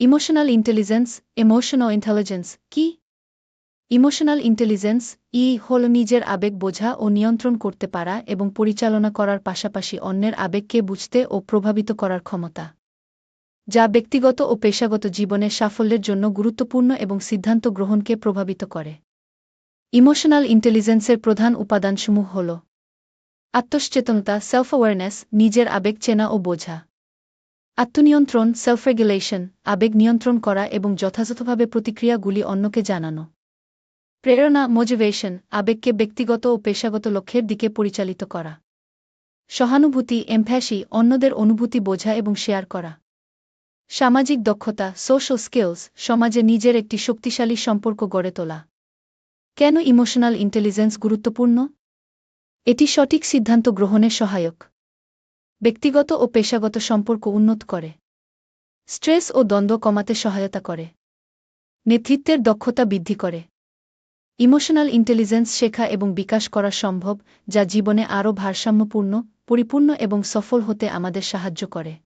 Emotional intelligence emotional intelligence কি? Emotional intelligence ই হল নিজের আবেগ বোঝা ও নিয়ন্ত্রণ করতে পারা এবং পরিচালনা করার পাশাপাশি অন্যের আবেগকে বুঝতে ও প্রভাবিত করার ক্ষমতা। যা ব্যক্তিগত ও পেশাগত জীবনের সাফল্যের জন্য গুরুত্বপূর্ণ এবং সিদ্ধান্ত গ্রহণকে প্রভাবিত করে। ইমোশনাল ইন্টেলিজেন্সের প্রধান উপাদানসমূহ হল আত্মসচেতনতা সেলফ অ্যাওয়ারনেস নিজের আবেগ চেনা ও বোঝা। আত্মনিয়ন্ত্রণ সেলফ রেগুলেশন আবেগ নিয়ন্ত্রণ করা এবং যথাযথভাবে প্রতিক্রিয়াগুলি অন্যকে জানানো। প্রেরণা মোটিভেশন আবেগকে ব্যক্তিগত ও পেশাগত লক্ষ্যের দিকে পরিচালিত করা। সহানুভূতি এমফ্যাসি অন্যদের অনুভূতি বোঝা এবং শেয়ার করা। সামাজিক দক্ষতা সোশ্যাল স্কিলস সমাজে নিজের একটি শক্তিশালী সম্পর্ক গড়ে তোলা। কেন ইমোশনাল ইন্টেলিজেন্স গুরুত্বপূর্ণ? এটি সঠিক সিদ্ধান্ত গ্রহণে সহায়ক। ব্যক্তিগত ও পেশাগত সম্পর্ক উন্নত করে। স্ট্রেস ও দ্বন্দ্ব কমাতে সহায়তা করে। নেতৃত্বের দক্ষতা বৃদ্ধি করে। ইমোশনাল ইন্টেলিজেন্স শেখা এবং বিকাশ করা সম্ভব, যা জীবনে আরও ভারসাম্যপূর্ণ, পরিপূর্ণ এবং সফল হতে আমাদের সাহায্য করে।